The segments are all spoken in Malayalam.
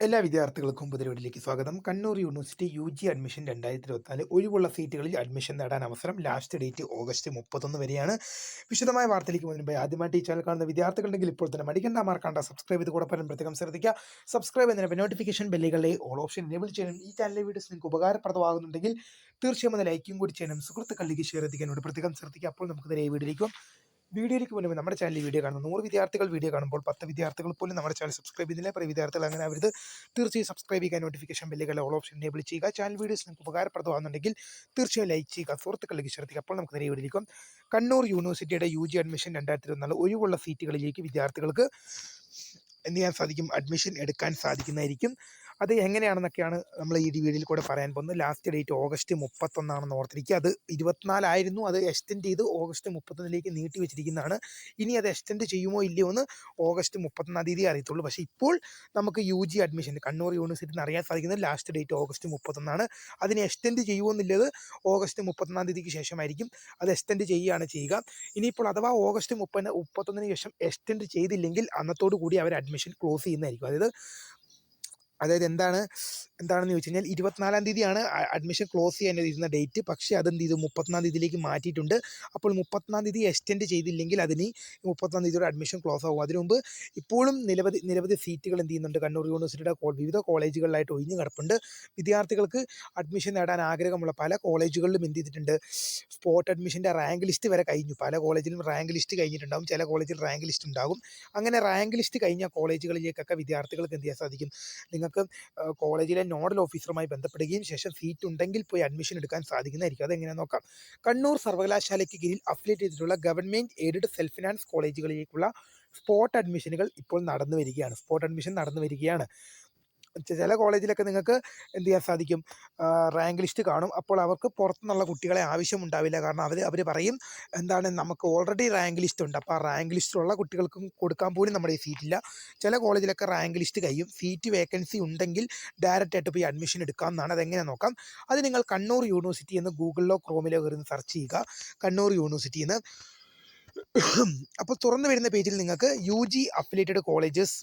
എല്ലാ വിദ്യാർത്ഥികൾക്കും പുതിയ സ്വാഗതം. Kannur university U G admission രണ്ടായിരത്തി ഇരുപത്തിനാല് ഒഴിവുള്ള സീറ്റുകളിൽ അഡ്മിഷൻ നേടാൻ അവസരം ലാസ്റ്റ് ഡേറ്റ് ഓഗസ്റ്റ് മുപ്പത്തൊന്ന് വരെയാണ്. വിശദമായ വാർത്തയിലേക്ക് മുൻപ് ആദ്യമായിട്ട് ഈ ചാനൽ കാണുന്ന വിദ്യാർത്ഥികളുണ്ടെങ്കിൽ ഇപ്പോൾ തന്നെ മടിക്കണ്ട മാർക്കാണ്ട സബ്സ്ക്രൈബ് ചെയ്ത് കൂടെ പലരും പ്രത്യേകം ശ്രദ്ധിക്കുക. സബ്സ്ക്രൈബ് എന്നതിന് നോട്ടിഫിക്കേഷൻ ബെല്ലുകളെ ഓൾ ഓപ്ഷൻ എനേബിൾ ചെയ്യണം ഈ ചാനലിലെ വീഡിയോസ് നിങ്ങൾക്ക് ഉപകാരപ്രദമാകുന്നുണ്ടെങ്കിൽ തീർച്ചയായും അത് ലൈക്കും കൂടി ചെയ്യണം സുഹൃത്തുക്കളിലേക്ക് ഷെയർ എത്തിക്കാനോട് പ്രത്യേകം ശ്രദ്ധിക്കുക. അപ്പോൾ നമുക്ക് നേരെ വീഡിയോയിലേക്കും വീഡിയോയിലേക്ക് മുന്നേ നമ്മുടെ ചാനലിൽ വീഡിയോ കാണുന്നു നൂറ് വിദ്യാർത്ഥികൾ വീഡിയോ കാണുമ്പോൾ പത്ത് വിദ്യാർത്ഥികൾ പോലും നമ്മുടെ ചാനൽ സബ്സ്ക്രൈബ് ചെയ്യുന്നില്ല. പല വിദ്യാർത്ഥികൾ അങ്ങനെ അവരുത് തീർച്ചയായും സബ്സ്ക്രൈബ് ചെയ്യുക നോട്ടിഫിക്കേഷൻ ബെല്ലുകളെ ഓൾ ഓപ്ഷൻ എനേബിൾ ചെയ്യുക. ചാനൽ വീഡിയോസ് നിങ്ങൾക്ക് ഉപകാരപ്രദമാകുന്നുണ്ടെങ്കിൽ തീർച്ചയായും ലൈക്ക് ചെയ്യുക സുഹൃത്തുക്കളിലേക്ക് ശ്രദ്ധിക്കുക അപ്പോൾ നമുക്ക് നേരെ വീഡിയോയിലേക്കും കണ്ണൂർ യൂണിവേഴ്സിറ്റിയുടെ യു ജി അഡ്മിഷൻ രണ്ടായിരത്തി ഇരുപത്തിനാല് ഒഴിവുള്ള സീറ്റുകളിലേക്ക് വിദ്യാർത്ഥികൾക്ക് എന്ത് ചെയ്യാൻ സാധിക്കും? അഡ്മിഷൻ എടുക്കാൻ സാധിക്കുന്നതായിരിക്കും. അത് എങ്ങനെയാണെന്നൊക്കെയാണ് നമ്മൾ ഈ വീഡിയോയിൽ കൂടെ പറയാൻ പോകുന്നത്. ലാസ്റ്റ് ഡേറ്റ് ഓഗസ്റ്റ് മുപ്പത്തൊന്നാണെന്ന് ഓർത്തിരിക്കുക. അത് ഇരുപത്തിനാലായിരുന്നു. അത് എക്സ്റ്റെൻഡ് ചെയ്ത് ഓഗസ്റ്റ് മുപ്പത്തൊന്നിലേക്ക് നീട്ടി വെച്ചിരിക്കുന്നതാണ്. ഇനി അത് എക്സ്റ്റെൻഡ് ചെയ്യുമോ ഇല്ലയോ എന്ന് ഓഗസ്റ്റ് മുപ്പത്തൊന്നാം തീയതി അറിയത്തുള്ളൂ. പക്ഷേ ഇപ്പോൾ നമുക്ക് യു ജി അഡ്മിഷൻ കണ്ണൂർ യൂണിവേഴ്സിറ്റിയിൽ നിന്ന് അറിയാൻ സാധിക്കുന്നത് ലാസ്റ്റ് ഡേറ്റ് ഓഗസ്റ്റ് മുപ്പത്തൊന്നാണ്. അതിനെ എക്സ്റ്റെൻഡ് ചെയ്യുമോ എന്നുള്ളത് ഓഗസ്റ്റ് മുപ്പത്തൊന്നാം തീയതിക്ക് ശേഷമായിരിക്കും. അത് എക്സ്റ്റെൻഡ് ചെയ്യുകയാണ് ചെയ്യുക. ഇനിയിപ്പോൾ അഥവാ ഓഗസ്റ്റ് മുപ്പത് മുപ്പത്തൊന്നിന് ശേഷം എക്സ്റ്റെൻഡ് ചെയ്തില്ലെങ്കിൽ അന്നത്തോടു കൂടി അവർ അഡ്മിഷൻ ക്ലോസ് ചെയ്യുന്നതായിരിക്കും. അതായത് അതായത് എന്താണ് എന്താണെന്ന് ചോദിച്ചു കഴിഞ്ഞാൽ ഇരുപത്തിനാലാം തീയതിയാണ് അഡ്മിഷൻ ക്ലോസ് ചെയ്യാൻ ഇരുന്ന ഡേറ്റ് പക്ഷേ അതെന്ത് ചെയ്തു? മുപ്പത്തിനാം തീയതിയിലേക്ക് മാറ്റിയിട്ടുണ്ട്. അപ്പോൾ മുപ്പത്തിനാം തീയതി എക്സ്റ്റെൻഡ് ചെയ്തില്ലെങ്കിൽ അതിന് മുപ്പത്തിനാം തീയതിയോടെ അഡ്മിഷൻ ക്ലോസ് ആകും അതിനു മുമ്പ് ഇപ്പോഴും നിരവധി നിരവധി സീറ്റുകൾ എന്ത് ചെയ്യുന്നുണ്ട്? കണ്ണൂർ യൂണിവേഴ്സിറ്റിയുടെ വിവിധ കോളേജുകളിലായിട്ട് ഒഴിഞ്ഞു കിടപ്പുണ്ട്. വിദ്യാർത്ഥികൾക്ക് അഡ്മിഷൻ നേടാൻ ആഗ്രഹമുള്ള പല കോളേജുകളിലും എന്ത് ചെയ്തിട്ടുണ്ട്? സ്പോട്ട് അഡ്മിഷന്റെ റാങ്ക് ലിസ്റ്റ് വരെ കഴിഞ്ഞു. പല കോളേജിലും റാങ്ക് ലിസ്റ്റ് കഴിഞ്ഞിട്ടുണ്ടാകും ചില കോളേജിൽ റാങ്ക് ലിസ്റ്റ് ഉണ്ടാകും. അങ്ങനെ റാങ്ക് ലിസ്റ്റ് കഴിഞ്ഞ കോളേജുകളിലേക്കൊക്കെ വിദ്യാർത്ഥികൾക്ക് എന്ത് ചെയ്യാൻ സാധിക്കും? നിങ്ങൾക്ക് കോളേജിലെ നോഡൽ ഓഫീസറുമായി ബന്ധപ്പെടുകയും ശേഷം സീറ്റ് ഉണ്ടെങ്കിൽ പോയി അഡ്മിഷൻ എടുക്കാൻ സാധിക്കുന്നതായിരിക്കും. അതെങ്ങനെ നോക്കാം. കണ്ണൂർ സർവകലാശാലയ്ക്ക് കീഴിൽ അഫിലിയേറ്റ് ചെയ്തിട്ടുള്ള ഗവൺമെന്റ് എയ്ഡഡ് സെൽഫ് ഫിനാൻസ് കോളേജുകളിലേക്കുള്ള സ്പോട്ട് അഡ്മിഷനുകൾ ഇപ്പോൾ നടന്നു വരികയാണ് സ്പോട്ട് അഡ്മിഷൻ നടന്നു വരികയാണ് ചില കോളേജിലൊക്കെ നിങ്ങൾക്ക് എന്ത് ചെയ്യാൻ സാധിക്കും? റാങ്ക് ലിസ്റ്റ് കാണും. അപ്പോൾ അവർക്ക് പുറത്തുനിന്നുള്ള കുട്ടികളെ ആവശ്യമുണ്ടാവില്ല. കാരണം അവർ അവർ പറയും എന്താണ് നമുക്ക് ഓൾറെഡി റാങ്ക് ലിസ്റ്റ് ഉണ്ട്. അപ്പോൾ ആ റാങ്ക് ലിസ്റ്റിലുള്ള കുട്ടികൾക്കും കൊടുക്കാൻ പോലും നമ്മുടെ ഈ സീറ്റില്ല ചില കോളേജിലൊക്കെ റാങ്ക് ലിസ്റ്റ് കഴിയും. സീറ്റ് വേക്കൻസി ഉണ്ടെങ്കിൽ ഡയറക്റ്റ് ആയിട്ട് പോയി അഡ്മിഷൻ എടുക്കാം എന്നാണ് അതെങ്ങനെ നോക്കാം? അത് നിങ്ങൾ കണ്ണൂർ യൂണിവേഴ്സിറ്റി എന്ന് ഗൂഗിളിലോ ക്രോമിലോ കയറി സെർച്ച് ചെയ്യുക. കണ്ണൂർ യൂണിവേഴ്സിറ്റി എന്ന് അപ്പോൾ തുറന്നു വരുന്ന പേജിൽ നിങ്ങൾക്ക് U G affiliated colleges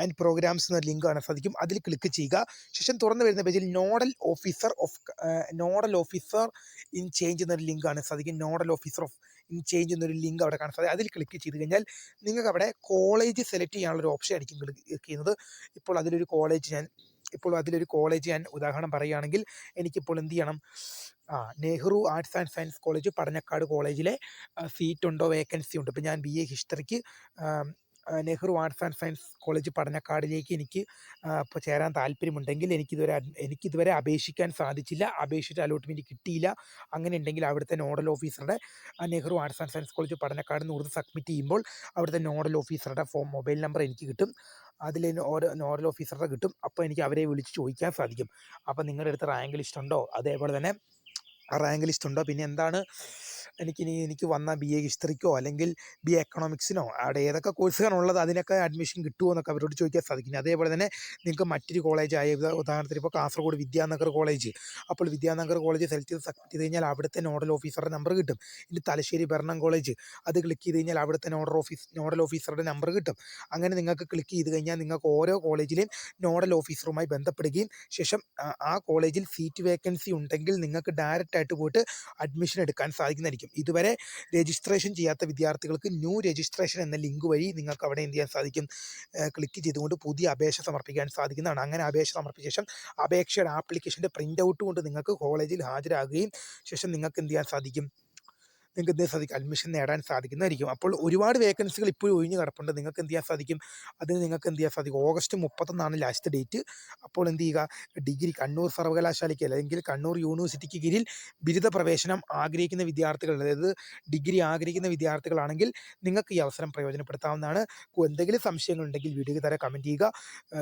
and programs എന്ന ലിങ്ക് കാണാൻ സാധിക്കും. അതിൽ ക്ലിക്ക് ചെയ്യുക. ശേഷം തുറന്നു വരുന്ന പേജിൽ nodal officer of nodal officer in change എന്നൊരു ലിങ്ക് കാണാൻ സാധിക്കും. Nodal officer of in change എന്നൊരു ലിങ്ക് അവിടെ കാണാൻ സാധിക്കും. അതിൽ ക്ലിക്ക് ചെയ്ത് കഴിഞ്ഞാൽ നിങ്ങൾക്ക് അവിടെ കോളേജ് സെലക്ട് ചെയ്യാനുള്ളൊരു ഓപ്ഷൻ ആയിരിക്കും ക്ലിക്ക് ചെയ്യുന്നത്. ഇപ്പോൾ അതിലൊരു കോളേജ് ഞാൻ ഇപ്പോൾ അതിലൊരു കോളേജ് ഞാൻ ഉദാഹരണം പറയുകയാണെങ്കിൽ എനിക്കിപ്പോൾ എന്ത് ചെയ്യണം? ആ Nehru arts and science college Padannakkad കോളേജിലെ സീറ്റ് ഉണ്ടോ? വേക്കൻസി ഉണ്ട്? ഇപ്പോൾ ഞാൻ B A ഹിസ്റ്ററിക്ക് Nehru arts and science college പഠനക്കാടിലേക്ക് എനിക്ക് ഇപ്പോൾ ചേരാൻ താല്പര്യമുണ്ടെങ്കിൽ എനിക്കിതുവരെ എനിക്കിതുവരെ അപേക്ഷിക്കാൻ സാധിച്ചില്ല. അപേക്ഷിച്ച അലോട്ട്മെന്റ് കിട്ടിയില്ല. അങ്ങനെ ഉണ്ടെങ്കിൽ അവിടുത്തെ നോഡൽ ഓഫീസറുടെ Nehru arts and science college Padannakkad നിന്ന് സബ്മിറ്റ് ചെയ്യുമ്പോൾ അവിടുത്തെ നോഡൽ ഓഫീസറുടെ ഫോം മൊബൈൽ നമ്പർ എനിക്ക് കിട്ടും. അതിൽ ഓരോ നോഡൽ ഓഫീസറുടെ കിട്ടും. അപ്പോൾ എനിക്ക് അവരെ വിളിച്ച് ചോദിക്കാൻ സാധിക്കും. അപ്പോൾ നിങ്ങളുടെ അടുത്ത് റാങ്ക് ലിസ്റ്റ് ഉണ്ടോ അതേപോലെ തന്നെ റാങ്ക് ലിസ്റ്റ് ഉണ്ടോ? പിന്നെ എന്താണ് എനിക്കിനി എനിക്ക് വന്ന ബി എ ഹിസ്റ്ററിക്കോ അല്ലെങ്കിൽ ബി എ എക്കണോമിക്സിനോ അവിടെ ഏതൊക്കെ കോഴ്സുകളാണ് ഉള്ളത് അതിനൊക്കെ അഡ്മിഷൻ കിട്ടുമോ എന്നൊക്കെ അവരോട് ചോദിക്കാൻ സാധിക്കും. അതേപോലെ തന്നെ നിങ്ങൾക്ക് മറ്റൊരു കോളേജായ ഉദാഹരണത്തിന് ഇപ്പോൾ കാസർഗോഡ് വിദ്യാനഗർ കോളേജ്. അപ്പോൾ വിദ്യാനഗർ കോളേജ് സെലക്ട് ചെയ്ത് സബ്മിറ്റ് ചെയ്ത് കഴിഞ്ഞാൽ അവിടുത്തെ നോഡൽ ഓഫീസറുടെ നമ്പർ കിട്ടും. ഇനി തലശ്ശേരി ഭരണം കോളേജ് അത് ക്ലിക്ക് ചെയ്ത് കഴിഞ്ഞാൽ അവിടുത്തെ നോഡൽ ഓഫീസ് നോഡൽ ഓഫീസറുടെ നമ്പർ കിട്ടും. അങ്ങനെ നിങ്ങൾക്ക് ക്ലിക്ക് ചെയ്ത് കഴിഞ്ഞാൽ നിങ്ങൾക്ക് ഓരോ കോളേജിലെയും നോഡൽ ഓഫീസറുമായി ബന്ധപ്പെടുകയും ശേഷം ആ കോളേജിൽ സീറ്റ് വേക്കൻസി ഉണ്ടെങ്കിൽ നിങ്ങൾക്ക് ഡയറക്റ്റ് ആയിട്ട് പോയിട്ട് അഡ്മിഷൻ എടുക്കാൻ സാധിക്കുന്നതായിരിക്കും. ഇതുവരെ രജിസ്ട്രേഷൻ ചെയ്യാത്ത വിദ്യാർത്ഥികൾക്ക് ന്യൂ രജിസ്ട്രേഷൻ എന്ന ലിങ്ക് വഴി നിങ്ങൾക്ക് അവിടെ എന്ത് ചെയ്യാൻ സാധിക്കും? ക്ലിക്ക് ചെയ്തുകൊണ്ട് പുതിയ അപേക്ഷ സമർപ്പിക്കാൻ സാധിക്കുന്നതാണ്. അങ്ങനെ അപേക്ഷ സമർപ്പിച്ച ശേഷം അപേക്ഷയുടെ ആപ്ലിക്കേഷന്റെ പ്രിന്റ് ഔട്ട് കൊണ്ട് നിങ്ങൾക്ക് കോളേജിൽ ഹാജരാകുകയും ശേഷം നിങ്ങൾക്ക് എന്ത് ചെയ്യാൻ സാധിക്കും? നിങ്ങൾക്ക് എന്ത് സാധിക്കും. അഡ്മിഷൻ നേടാൻ സാധിക്കുന്നതായിരിക്കും. അപ്പോൾ ഒരുപാട് വേക്കൻസികൾ ഇപ്പോഴും ഒഴിഞ്ഞു കിടപ്പുണ്ട്. നിങ്ങൾക്ക് എന്ത് ചെയ്യാൻ സാധിക്കും? അതിന് നിങ്ങൾക്ക് എന്ത് ചെയ്യാൻ സാധിക്കും? ഓഗസ്റ്റ് മുപ്പത്തൊന്നാണ് ലാസ്റ്റ് ഡേറ്റ് അപ്പോൾ എന്ത് ചെയ്യുക? ഡിഗ്രി കണ്ണൂർ സർവകലാശാലയ്ക്ക് അല്ലെങ്കിൽ കണ്ണൂർ യൂണിവേഴ്സിറ്റിക്ക് കീഴിൽ ബിരുദ പ്രവേശനം ആഗ്രഹിക്കുന്ന വിദ്യാർത്ഥികൾ അതായത് ഡിഗ്രി ആഗ്രഹിക്കുന്ന വിദ്യാർത്ഥികളാണെങ്കിൽ നിങ്ങൾക്ക് ഈ അവസരം പ്രയോജനപ്പെടുത്താവുന്നതാണ്. എന്തെങ്കിലും സംശയങ്ങളുണ്ടെങ്കിൽ വീഡിയോ തരാം കമന്റ് ചെയ്യുക.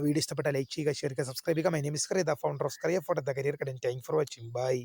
വീഡിയോ ഇഷ്ടപ്പെട്ട ലൈക്ക് ചെയ്യുക ഷെയർ ചെയ്യുക സബ്സ്ക്രൈബ് ചെയ്യുക. My name is Kariya the founder of Kariya for the career കടൻ thank for watching by